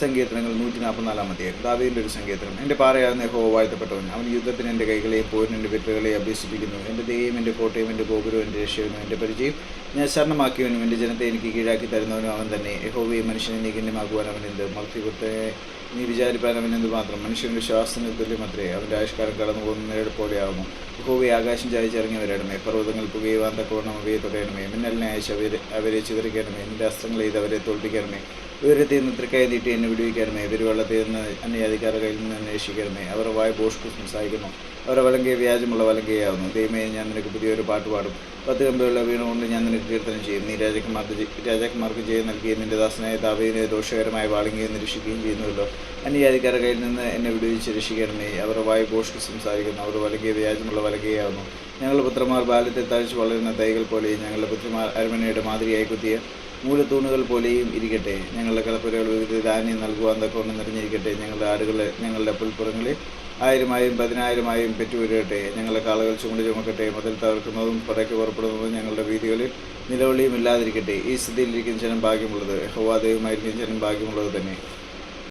സങ്കീർത്തനങ്ങൾ നൂറ്റി നാൽപ്പത്തിനാലാം അധ്യായം. ദാവീദിന്റെ ഒരു സങ്കീർത്തനം. എന്റെ പാറയാകുന്ന ഹോ വാഴ്ത്തപ്പെട്ടവൻ അവൻ യുദ്ധത്തിന് എന്റെ കൈകളെയും എന്റെ വിത്തുകളെയും അഭ്യസിപ്പിക്കുന്നു. എന്റെ ദൈവം എന്റെ കോട്ടയും എന്റെ ഗോപുരവും എന്റെ രക്ഷകനും എന്റെ പരിചയം. ഞാൻ ശരണമാക്കിയവനും എന്റെ ജനത്തെ എനിക്ക് കീഴാക്കി തരുന്നവനും അവൻ തന്നെ. യഹോവയെ മനുഷ്യനെ നീ ഗണ്യമാക്കുവാൻ അവൻ എന്ത്? മർത്തികുത്തെ നീ വിചാരിപ്പാൻ അവൻ എന്ത് മാത്രം? മനുഷ്യന്റെ ശ്വാസത്തിന് തുല്യമത്രേ. അവന്റെ ആയുഷ്കാലം കടന്നു പോകുന്ന പോലെയാകുന്നു യഹോവയെ ആകാശം ചായച്ചിറങ്ങി വരണമേ പർവതങ്ങൾ പുകയുവാൻ തക്കവണ്ണം അവയെ തുടയണമേ. മിന്നലിനെ അയച്ച് അവരെ അവരെ ചിതറിക്കണമേ. നിന്റെ അസ്ത്രങ്ങൾ ചെയ്ത് അവരെ തോൽപ്പിക്കണമേ. ഉയരത്തിൽ നിന്ന് തൃക്കായി നീട്ടി എന്നെ വിടുവിക്കണമേ. പെരുവെള്ളത്തിൽ നിന്ന് അന്യാധികാര കയ്യിൽ നിന്ന് അന്വേഷിക്കണമേ അവർ വായ ബോഷ്കു സംസാരിക്കുന്നു. അവരുടെ വലങ്കയെ വ്യാജമുള്ള വലങ്കയാവുന്നു. ദൈവമേ ഞാൻ നിനക്ക് പുതിയൊരു പാട്ട് പാടും. പത്ത് കമ്പിയുള്ള വീണ കൊണ്ട് ഞാൻ നിനക്ക് കീർത്തനം ചെയ്യും. നീ രാജകുമാർക്ക് രാജാക്കന്മാർക്ക് ജയം നൽകിയ നിന്റെ ദാസനായ താപേനെ ദോഷകരമായ വാളുകയെ നിരീക്ഷിക്കുകയും ചെയ്യുന്നുവല്ലോ. അന്യാധികാര കയ്യിൽ നിന്ന് എന്നെ വിടുവിച്ച് രക്ഷിക്കണമേ. അവർ വായ ബോഷ്കു സംസാരിക്കുന്നു. അവർ വലങ്കയെ വ്യാജമുള്ള വലങ്കയാവുന്നു. ഞങ്ങളുടെ പുത്രന്മാർ ബാല്യത്തെ താഴ്ച വളരുന്ന തൈകൾ പോലെയും ഞങ്ങളുടെ പുത്രന്മാർ അരമനയുടെ മാതിരിയായി കുത്തിയ മൂലത്തൂണുകൾ പോലെയും ഇരിക്കട്ടെ. ഞങ്ങളുടെ കലപ്പുരകൾ വിവിധ ധാന്യം നൽകുവാൻ തക്കവണ്ണം നിറഞ്ഞിരിക്കട്ടെ. ഞങ്ങളുടെ ആടുകളെ ഞങ്ങളുടെ പുൽപ്പുറങ്ങളിൽ ആയിരമായും പതിനായിരമായും പെറ്റുവരട്ടെ ഞങ്ങളുടെ കാളുകൾ ചുമട് ചുമക്കട്ടെ. മുതൽ തകർക്കുന്നതും പുറയ്ക്ക് പുറപ്പെടുന്നതും ഞങ്ങളുടെ വീതികളിൽ നിലവിളിയും ഇല്ലാതിരിക്കട്ടെ ഈ സ്ഥിതിയിലിരിക്കുന്ന ജനം ഭാഗ്യമുള്ളത്. ഹവാദേവുമായിരിക്കും ജനം ഭാഗ്യമുള്ളത് തന്നെ.